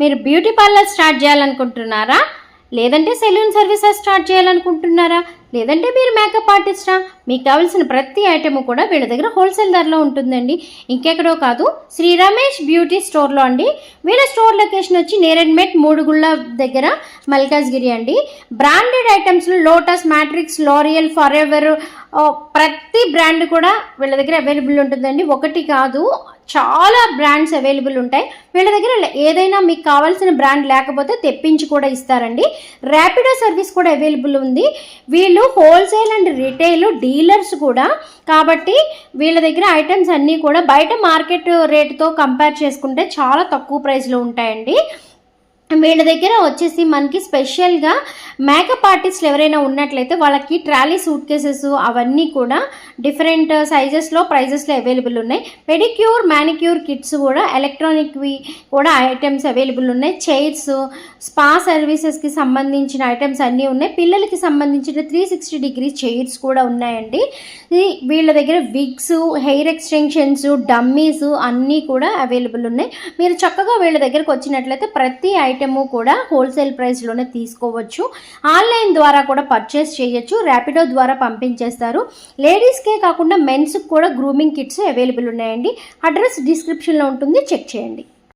మీరు beauty parlour start చేయాలనుకుంటున్నారా? లేదంటే సెలూన్ సర్వీసెస్ స్టార్ట్ చేయాలనుకుంటున్నారా? లేదంటే మీరు మేకప్ ఆర్టిస్టా? మీకు కావాల్సిన ప్రతి ఐటెము కూడా వీళ్ళ దగ్గర హోల్సేల్ ధరలో ఉంటుందండి. ఇంకెక్కడో కాదు శ్రీ రమేష్ బ్యూటీ స్టోర్లో అండి. వీళ్ళ స్టోర్ లొకేషన్ వచ్చి నేరెడ్మెట్ మూడుగుళ్ళ దగ్గర మల్కాజ్గిరి అండి. బ్రాండెడ్ ఐటమ్స్లో Lotus Matrix L'Oreal for ever ప్రతి బ్రాండ్ కూడా వీళ్ళ దగ్గర అవైలబుల్ ఉంటుందండి. ఒకటి కాదు చాలా బ్రాండ్స్ అవైలబుల్ ఉంటాయి. వీళ్ళ దగ్గర ఏదైనా మీకు కావాల్సిన బ్రాండ్ లేకపోతే తెప్పించి కూడా ఇస్తారండి. ర్యాపిడో సర్వీస్ కూడా అవైలబుల్ ఉంది. వీళ్ళు హోల్సేల్ అండ్ రిటైల్ డీలర్స్ కూడా. కాబట్టి వీళ్ళ దగ్గర ఐటమ్స్ అన్నీ కూడా బయట మార్కెట్ రేటుతో కంపేర్ చేసుకుంటే చాలా తక్కువ ప్రైస్లో ఉంటాయండి. వీళ్ళ దగ్గర వచ్చేసి మనకి స్పెషల్గా మేకప్ ఆర్టిస్టులు ఎవరైనా ఉన్నట్లయితే వాళ్ళకి ట్రాలీ సూట్ కేసెస్ అవన్నీ కూడా డిఫరెంట్ సైజెస్లో ప్రైజెస్లో అవైలబుల్ ఉన్నాయి. పెడిక్యూర్ మ్యానిక్యూర్ కిట్స్ కూడా ఎలక్ట్రానిక్వి కూడా ఐటమ్స్ అవైలబుల్ ఉన్నాయి. చైర్స్ స్పా సర్వీసెస్కి సంబంధించిన ఐటమ్స్ అన్నీ ఉన్నాయి. పిల్లలకి సంబంధించిన త్రీ సిక్స్టీ డిగ్రీ చైర్స్ కూడా ఉన్నాయండి. వీళ్ళ దగ్గర విగ్స్ హెయిర్ ఎక్స్టెన్షన్స్ డమ్మీస్ అన్నీ కూడా అవైలబుల్ ఉన్నాయి. మీరు చక్కగా వీళ్ళ దగ్గరకు వచ్చినట్లయితే ప్రతి ఐటెము కూడా హోల్సేల్ ప్రైస్లోనే తీసుకోవచ్చు. ఆన్లైన్ ద్వారా కూడా పర్చేస్ చేయొచ్చు. ర్యాపిడో ద్వారా పంపించేస్తారు. లేడీస్కే కాకుండా మెన్స్కి కూడా గ్రూమింగ్ కిట్స్ అవైలబుల్ ఉన్నాయండి. అడ్రస్ డిస్క్రిప్షన్లో ఉంటుంది. చెక్ చేయండి.